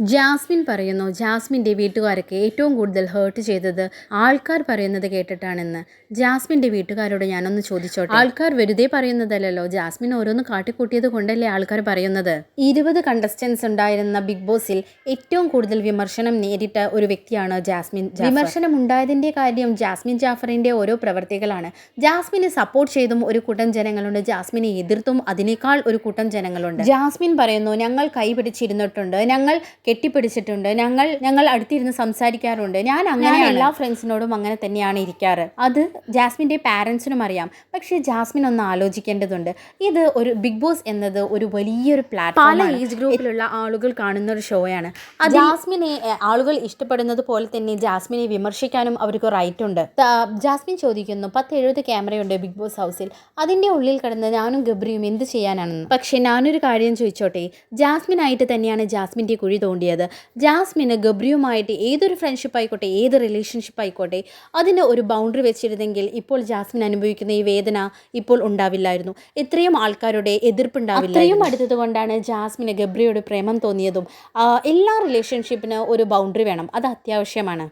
Jasmine പറയുന്നു ജാസ്മിന്റെ വീട്ടുകാരൊക്കെ ഏറ്റവും കൂടുതൽ ഹേർട്ട് ചെയ്തത് ആൾക്കാർ പറയുന്നത് കേട്ടിട്ടാണെന്ന്. ജാസ്മിന്റെ വീട്ടുകാരോട് ഞാനൊന്ന് ചോദിച്ചോട്ടെ? ആൾക്കാർ വെറുതെ പറയുന്നതല്ലല്ലോ ജാസ്മിൻ ഓരോന്ന് കാട്ടിക്കൂട്ടിയത് കൊണ്ടല്ലേ ആൾക്കാർ പറയുന്നത്? ഇരുപത് കണ്ടസ്റ്റൻസ് ഉണ്ടായിരുന്ന ബിഗ് ബോസിൽ ഏറ്റവും കൂടുതൽ വിമർശനം നേരിട്ട ഒരു വ്യക്തിയാണ് ജാസ്മിൻ വിമർശനം ഉണ്ടായതിന്റെ കാര്യം ജാസ്മിൻ ജാഫറിന്റെ ഓരോ പ്രവർത്തികളാണ്. ജാസ്മിനെ സപ്പോർട്ട് ചെയ്തും ഒരു കൂട്ടം ജനങ്ങളുണ്ട് ജാസ്മിനെ എതിർത്തും അതിനേക്കാൾ ഒരു കൂട്ടം ജനങ്ങളുണ്ട്. ജാസ്മിൻ പറയുന്നു ഞങ്ങൾ കൈ പിടിച്ചിരുന്നിട്ടുണ്ട്. ഞങ്ങൾ കെട്ടിപ്പിടിച്ചിട്ടുണ്ട്. ഞങ്ങൾ ഞങ്ങൾ അടുത്തിരുന്ന് സംസാരിക്കാറുണ്ട്. ഞാൻ അങ്ങനെ എല്ലാ ഫ്രണ്ട്സിനോടും അങ്ങനെ തന്നെയാണ് ഇരിക്കാറ്. അത് ജാസ്മിന്റെ പാരൻസിനും അറിയാം. പക്ഷേ ജാസ്മിൻ ഒന്ന് ആലോചിക്കേണ്ടതുണ്ട്. ഇത് ഒരു ബിഗ് ബോസ് എന്നത് ഒരു വലിയൊരു പ്ലാറ്റ്ഫോം പല ഏജ് ഗ്രൂപ്പിലുള്ള ആളുകൾ കാണുന്ന ഒരു ഷോയാണ് ജാസ്മിനെ ആളുകൾ ഇഷ്ടപ്പെടുന്നത് പോലെ തന്നെ ജാസ്മിനെ വിമർശിക്കാനും അവർക്ക് റൈറ്റ് ഉണ്ട്. ജാസ്മിൻ ചോദിക്കുന്നു പത്ത് എഴുപത് ക്യാമറയുണ്ട് ബിഗ് ബോസ് ഹൗസിൽ. അതിന്റെ ഉള്ളിൽ കിടന്ന് ഞാനും ഗബ്രിയും എന്ത് ചെയ്യാനാണെന്ന്? പക്ഷേ ഞാനൊരു കാര്യം ചോദിച്ചോട്ടെ. ജാസ്മിനായിട്ട് തന്നെയാണ് ജാസ്മിന്റെ കുഴി തോണ്ടിയത്. ജാസ്മിന് ഗബ്രിയുമായിട്ട് ഏതൊരു ഫ്രണ്ട്ഷിപ്പ് ആയിക്കോട്ടെ ഏത് റിലേഷൻഷിപ്പ് ആയിക്കോട്ടെ അതിന് ഒരു ബൗണ്ടറി വെച്ചിരുന്നെങ്കിൽ ഇപ്പോൾ ജാസ്മിൻ അനുഭവിക്കുന്ന ഈ വേദന ഇപ്പോൾ ഉണ്ടാവില്ലായിരുന്നു. ഇത്രയും ആൾക്കാരുടെ എതിർപ്പുണ്ടാവില്ല ഇത്രയും അടുത്തത് കൊണ്ടാണ് ജാസ്മിന് ഗബ്രിയോട് പ്രേമം തോന്നിയതും എല്ലാ റിലേഷൻഷിപ്പിന് ഒരു ബൗണ്ടറി വേണം. അത് അത്യാവശ്യമാണ്.